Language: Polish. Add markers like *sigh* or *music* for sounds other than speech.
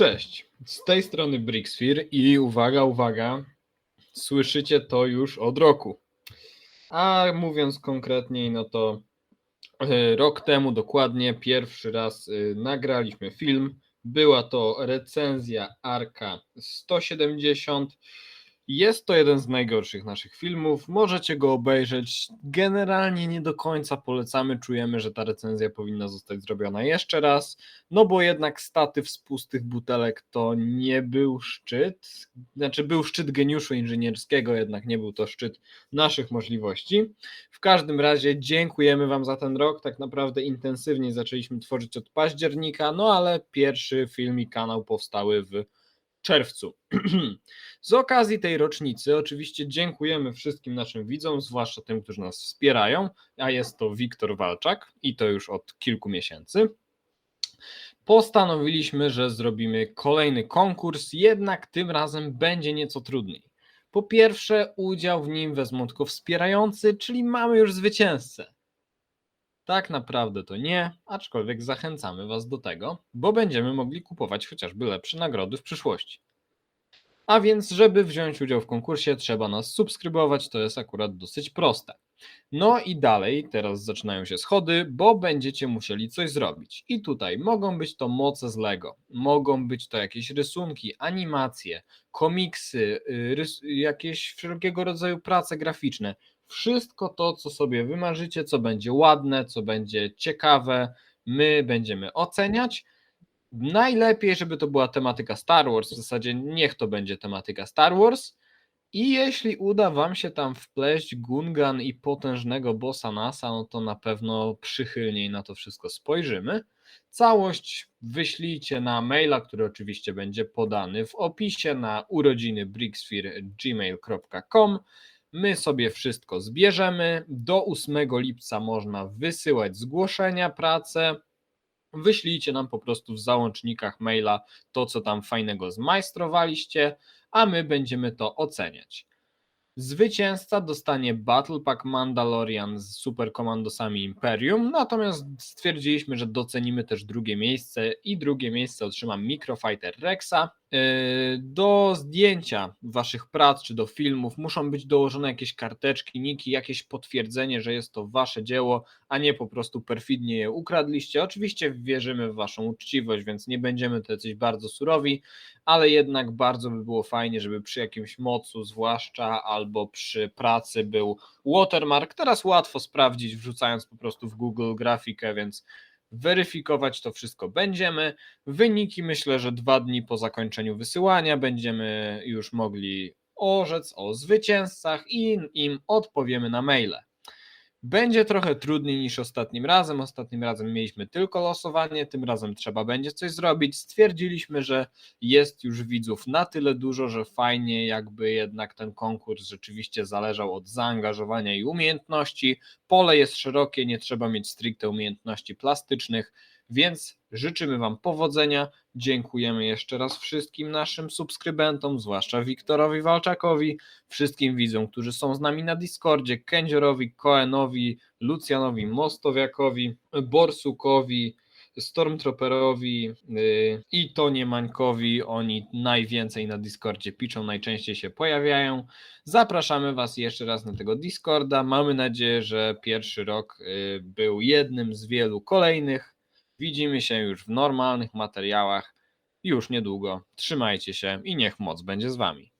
Cześć, z tej strony Brixfear i uwaga, uwaga, słyszycie to już od roku. A mówiąc konkretniej, no to e, rok temu dokładnie pierwszy raz e, nagraliśmy film. Była to recenzja Arka 170. Jest to jeden z najgorszych naszych filmów. Możecie go obejrzeć. Generalnie nie do końca polecamy. Czujemy, że ta recenzja powinna zostać zrobiona jeszcze raz. No bo jednak statyw z pustych butelek to nie był szczyt. Znaczy był szczyt geniuszu inżynierskiego, jednak nie był to szczyt naszych możliwości. W każdym razie dziękujemy Wam za ten rok. Tak naprawdę intensywnie zaczęliśmy tworzyć od października, no ale pierwszy film i kanał powstały w czerwcu. *clears throat* Z okazji tej rocznicy oczywiście dziękujemy wszystkim naszym widzom, zwłaszcza tym, którzy nas wspierają, a jest to Wiktor Walczak i to już od kilku miesięcy. Postanowiliśmy, że zrobimy kolejny konkurs, jednak tym razem będzie nieco trudniej. Po pierwsze, udział w nim wezmą tylko wspierający, czyli mamy już zwycięzcę. Tak naprawdę to nie, aczkolwiek zachęcamy Was do tego, bo będziemy mogli kupować chociażby lepsze nagrody w przyszłości. A więc, żeby wziąć udział w konkursie, trzeba nas subskrybować, to jest akurat dosyć proste. No i dalej, teraz zaczynają się schody, bo będziecie musieli coś zrobić. I tutaj mogą być to moce z Lego, mogą być to jakieś rysunki, animacje, komiksy, y, rys- jakieś wszelkiego rodzaju prace graficzne. Wszystko to, co sobie wymarzycie, co będzie ładne, co będzie ciekawe, my będziemy oceniać. Najlepiej, żeby to była tematyka Star Wars, w zasadzie niech to będzie tematyka Star Wars. I jeśli uda Wam się tam wpleść Gungan i potężnego bossa NASA, no to na pewno przychylniej na to wszystko spojrzymy. Całość wyślijcie na maila, który oczywiście będzie podany w opisie na urodziny brixfear.gmail.com. My sobie wszystko zbierzemy. Do 8 lipca można wysyłać zgłoszenia, prace. Wyślijcie nam po prostu w załącznikach maila to, co tam fajnego zmajstrowaliście, a my będziemy to oceniać. Zwycięzca dostanie Battle Pack Mandalorian z Super Komandosami Imperium, natomiast stwierdziliśmy, że docenimy też drugie miejsce i drugie miejsce otrzyma Microfighter Rexa. Yy, Do zdjęcia waszych prac czy do filmów muszą być dołożone jakieś karteczki, niki, jakieś potwierdzenie, że jest to wasze dzieło, a nie po prostu perfidnie je ukradliście. Oczywiście wierzymy w waszą uczciwość, więc nie będziemy to jacyś bardzo surowi, ale jednak bardzo by było fajnie, żeby przy jakimś mocu, zwłaszcza albo przy pracy był watermark. Teraz łatwo sprawdzić, wrzucając po prostu w Google grafikę, więc weryfikować to wszystko będziemy. Wyniki myślę, że dwa dni po zakończeniu wysyłania będziemy już mogli orzec o zwycięzcach i im odpowiemy na maile. Będzie trochę trudniej niż ostatnim razem. Ostatnim razem mieliśmy tylko losowanie, tym razem trzeba będzie coś zrobić. Stwierdziliśmy, że jest już widzów na tyle dużo, że fajnie jakby jednak ten konkurs rzeczywiście zależał od zaangażowania i umiejętności. Pole jest szerokie, nie trzeba mieć stricte umiejętności plastycznych, więc życzymy Wam powodzenia. Dziękujemy jeszcze raz wszystkim naszym subskrybentom, zwłaszcza Wiktorowi Walczakowi, wszystkim widzom, którzy są z nami na Discordzie, Kędziorowi, Koenowi, Lucjanowi Mostowiakowi, Borsukowi, Stormtrooperowi yy, i Tonie Mańkowi. Oni najwięcej na Discordzie piszą, najczęściej się pojawiają. Zapraszamy Was jeszcze raz na tego Discorda. Mamy nadzieję, że pierwszy rok yy, był jednym z wielu kolejnych. Widzimy się już w normalnych materiałach już niedługo. Trzymajcie się i niech moc będzie z Wami.